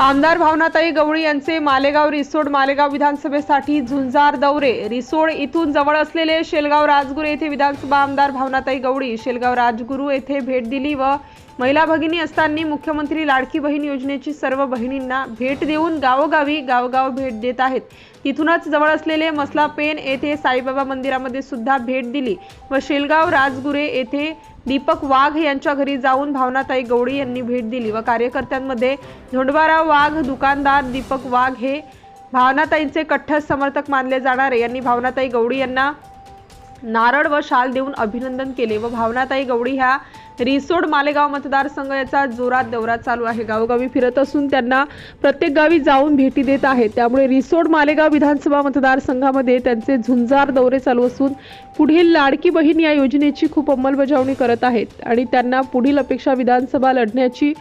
आमदार भावनाताई गवळी यांचे मालेगाव रिसोड मालेगाव विधानसभेसाठी झुंजार दौरे. रिसोड इथून जवळ असलेले शेलगाव राजगुरू येथे विधानसभा आमदार भावनाताई गवळी शेलगाव राजगुरू येथे भेट दिली व महिला भगिनी असताना मुख्यमंत्री लाडकी बहीण योजनेची सर्व बहिणींना भेट देऊन गावोगावी गावगाव भेट देत आहेत. तिथूनच जवळ असलेले मसला पेन येथे साईबाबा मंदिरामध्ये सुद्धा भेट दिली व शेलगाव राजगुरे येथे दीपक वाघ यांच्या घरी जाऊन भावनाताई गवळी यांनी भेट दिली व कार्यकर्त्यांमध्ये झोंडवारा वाघ दुकानदार दीपक वाघ हे भावनाताईंचे कट्टर समर्थक मानले जाणारे. यांनी भावनाताई गवळी यांना नारळ व शाल देऊन अभिनंदन केले व भावनाताई गवळी ह्या रिसोड मालेगाव मतदारसंघ याचा जोरात दौरा चालू आहे. गावोगावी फिरत असून त्यांना प्रत्येक गावी जाऊन भेटी देत आहेत. त्यामुळे रिसोड मालेगाव विधानसभा मतदारसंघामध्ये त्यांचे झुंजार दौरे चालू असून पुढील लाडकी बहीण या योजनेची खूप अंमलबजावणी करत आहेत आणि त्यांना पुढील अपेक्षा विधानसभा लढण्याची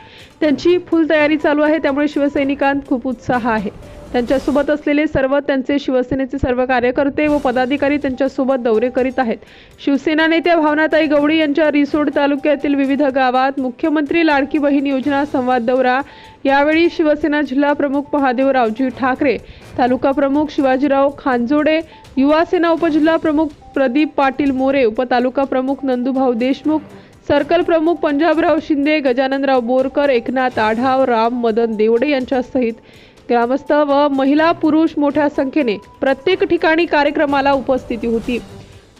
त्यांची फुल तयारी चालू आहे. त्यामुळे शिवसैनिकांत खूप उत्साह आहे. त्यांच्यासोबत असलेले सर्व त्यांचे शिवसेनेचे सर्व कार्यकर्ते व पदाधिकारी त्यांच्यासोबत दौरे करीत आहेत. शिवसेना नेत्या भावनाताई गवळी यांच्या रिसोड तालुक्यातील विविध गावात मुख्यमंत्री लाडकी बहीण योजना संवाद दौरा यावेळी शिवसेना जिल्हा प्रमुख महादेवरावजी ठाकरे तालुका प्रमुख शिवाजीराव खांजोडे युवासेना उपजिल्हा प्रमुख प्रदीप पाटील मोरे उपतालुका प्रमुख नंदुभाऊ देशमुख सर्कल प्रमुख पंजाबराव शिंदे गजाननराव बोरकर एकनाथ आढाव राम मदन देवडे यांच्यासहित ग्रामस्थ व महिला पुरुष मोठ्या संख्येने प्रत्येक ठिकाणी कार्यक्रमाला उपस्थिती होती.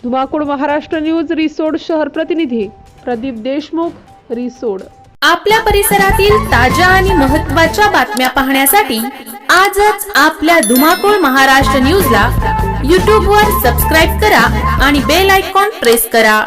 धुमाकूळ महाराष्ट्र न्यूज रिसोड शहर प्रतिनिधी प्रदीप देशमुख रिसोड. आपल्या परिसरातील ताज्या आणि महत्त्वाच्या बातम्या पाहण्यासाठी आजच आपल्या धुमाकूळ महाराष्ट्र न्यूजला यूट्यूबवर सबस्क्राईब करा आणि बेल आयकॉन प्रेस करा.